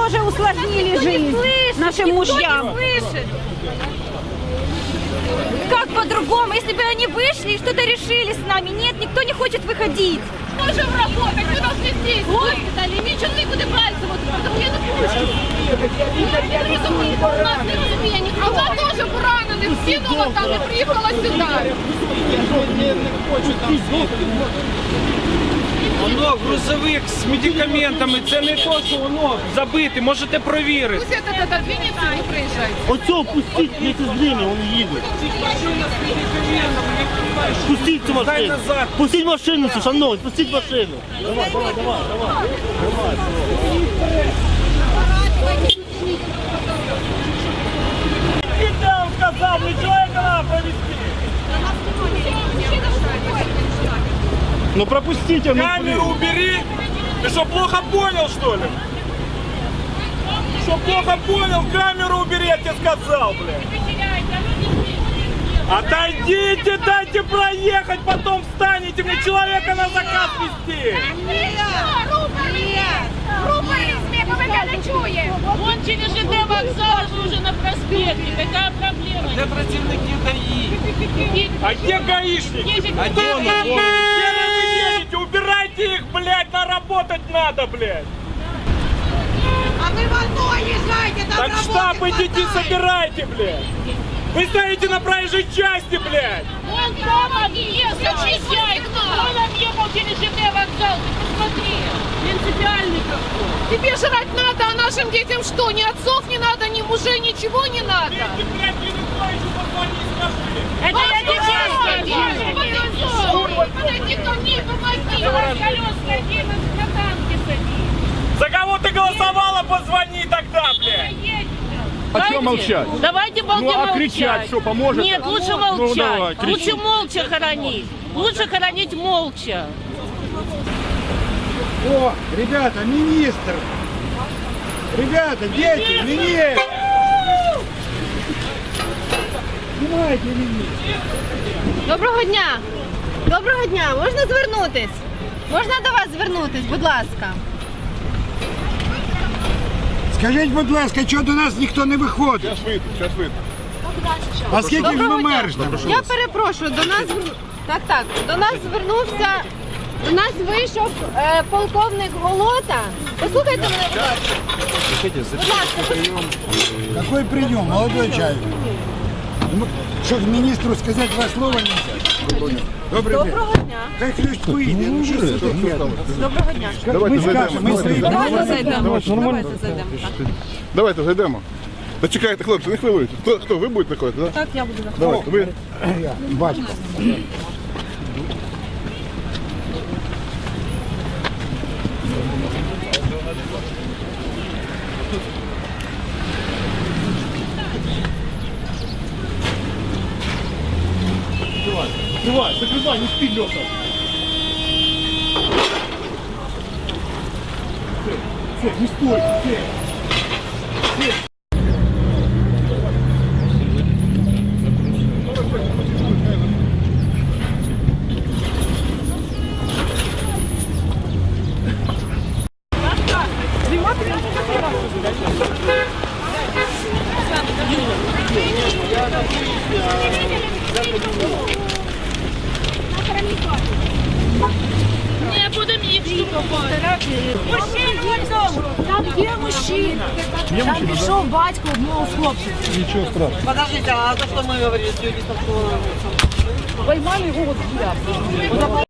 тоже усложнили жизнь нашим мужьям. слышит. Как по-другому, если бы они вышли и что-то решили с нами? Нет, никто не хочет выходить. Можем работать, мы должны здесь Госпиталі, нічого нікуди пальцем, от тому я не пущу. Не розумію, у нас не розуміє ніхто. А вона теж поранена, всі дома там не приїхала сюди. Воно грузовик з медикаментами, це не то, що воно забите, можете провірити. Пусть этот отодвинется и приезжайте. Оцього пустіть вместе з ними, вони їдуть. Пустіть цю Дай машину. назад. Пустіть машину цю, шановні, пустіть машину. Давай, давай, давай, давай. Кидал, Ну пропустите, ну Камеру убери! Ты что, плохо понял, что ли? Что, плохо понял? Камеру убери, я тебе сказал, блядь. Отойдите, дайте проехать, потом встанете, мне человека на заказ вести. Вон через ЖД вокзал уже на проспекте. Какая проблема? Де працівники ДАІ? А где гаишники? А где туда, Убирайте их, блядь, наработать надо, блядь. А вы в АТО езжайте, там Так штаб идите, собирайте, блядь. Вы стоите на проезжей части, блядь. Вон там объезд, очищай. Вон объехал через ЖД вокзал. Ты посмотри. Принципиальный какой. Тебе жрать надо, а нашим детям что? Ни отцов не надо, ни мужей, ничего не надо. Ты, блядь, Януковичу позвони, скажи. Это я детей Подойди ко мне и помоги. колес садись, на танке садись. За кого ты голосовала, позвони тогда, блядь. А что молчать? Давайте молча Ну, а молчать. кричать что, поможет? Нет, лучше Ну, молчать. давай, кричи. лучше молча хоронить. Лучше хоронить молча. О, ребята, министр! Ребята, дети, министр! Снимайте министр! Доброго дня! Доброго дня! Можна звернутись? Можна до вас звернутись, будь ласка. Скажіть, будь ласка, чого до нас ніхто не виходить? Сейчас выйду, сейчас выйду. А скільки ж ми Доброго дня. мерзнемо? Я перепрошую, до нас звер- так, так, до нас звернувся. До нас вийшов е, полковник Голота. Послухайте мене, будь ласка. Будь ласка, Какой прием, молодой человек? Ну, Что, министру сказать два слова нельзя? Добрый день. доброго дня. Хай ключ выйдет, ну что ж таке? Доброго дня. Мы скажем, мы свои Давайте зайдемо. Давайте. Давайте зайдемо. Так. Давайте зайдемо. Та чекайте, хлопці, не хвилюйтесь. Хто, хто ви будете заходити, так? Так, я буду Давайте, ви. Батько. Открывай, закрывай, не спи, Леха. Все, не стой, все. Не їх штукувати. Там є мужчина. Там пішов батько одного з хлопців. Подождите, а за что мы говорили с юристом, что... Поймали його от